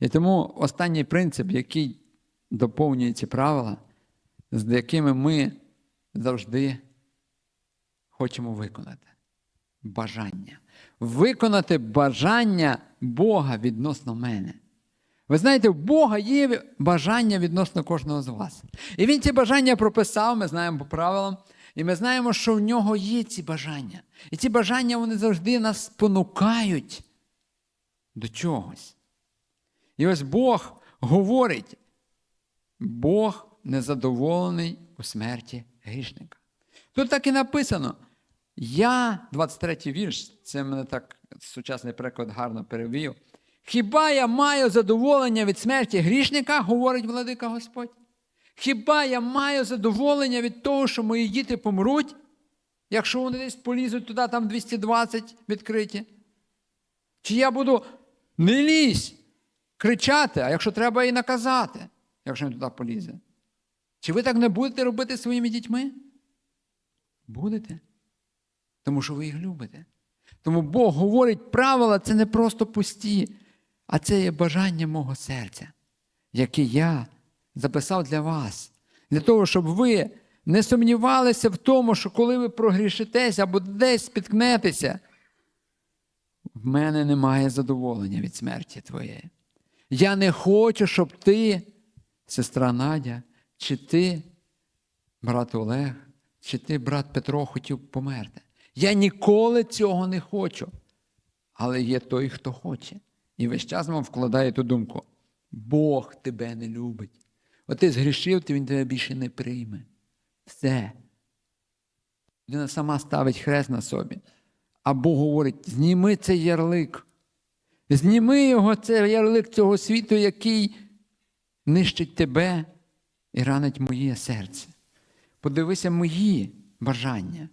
І тому останній принцип, який доповнює ці правила, з якими ми завжди хочемо виконати. Бажання. Виконати бажання Бога відносно мене. Ви знаєте, у Бога є бажання відносно кожного з вас. І Він ці бажання прописав, ми знаємо по правилам, і ми знаємо, що в нього є ці бажання. І ці бажання вони завжди нас спонукають до чогось. І ось Бог говорить, Бог незадоволений у смерті грішника. Тут так і написано. Я, 23-й вірш, це мене так сучасний переклад гарно перевів. Хіба я маю задоволення від смерті грішника, говорить владика Господь? Хіба я маю задоволення від того, що мої діти помруть, якщо вони десь полізуть туди, там 220 відкриті? Чи я буду не лізь, кричати, а якщо треба і наказати, якщо він туди полізе? Чи ви так не будете робити своїми дітьми? Будете. Тому що ви їх любите. Тому Бог говорить, правила це не просто пусті, а це є бажання мого серця, яке я записав для вас. Для того, щоб ви не сумнівалися в тому, що коли ви прогрішитесь або десь спіткнетеся, в мене немає задоволення від смерті твоєї. Я не хочу, щоб ти, сестра Надя, чи ти, брат Олег, чи ти, брат Петро, хотів померти. Я ніколи цього не хочу. Але є той, хто хоче. І весь час вам вкладає ту думку: Бог тебе не любить. От ти згрішив, то він тебе більше не прийме. Все. Людина сама ставить хрест на собі. А Бог говорить: зніми цей ярлик. Зніми його, цей ярлик цього світу, який нищить тебе і ранить моє серце. Подивися мої бажання.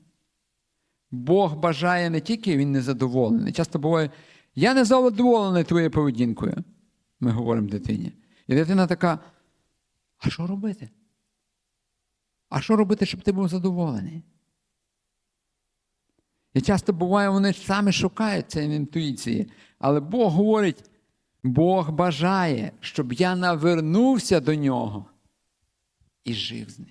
Бог бажає не тільки він незадоволений. Часто буває, я не задоволений твоєю поведінкою, ми говоримо дитині. І дитина така: а що робити? А що робити, щоб ти був задоволений? І часто буває, вони самі шукають цієї інтуїції. Але Бог говорить, Бог бажає, щоб я навернувся до нього і жив з ним.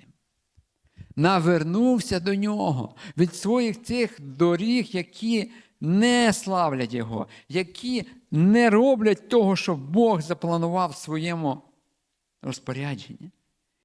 Навернувся до нього від своїх цих доріг, які не славлять Його, які не роблять того, що Бог запланував в своєму розпорядженні.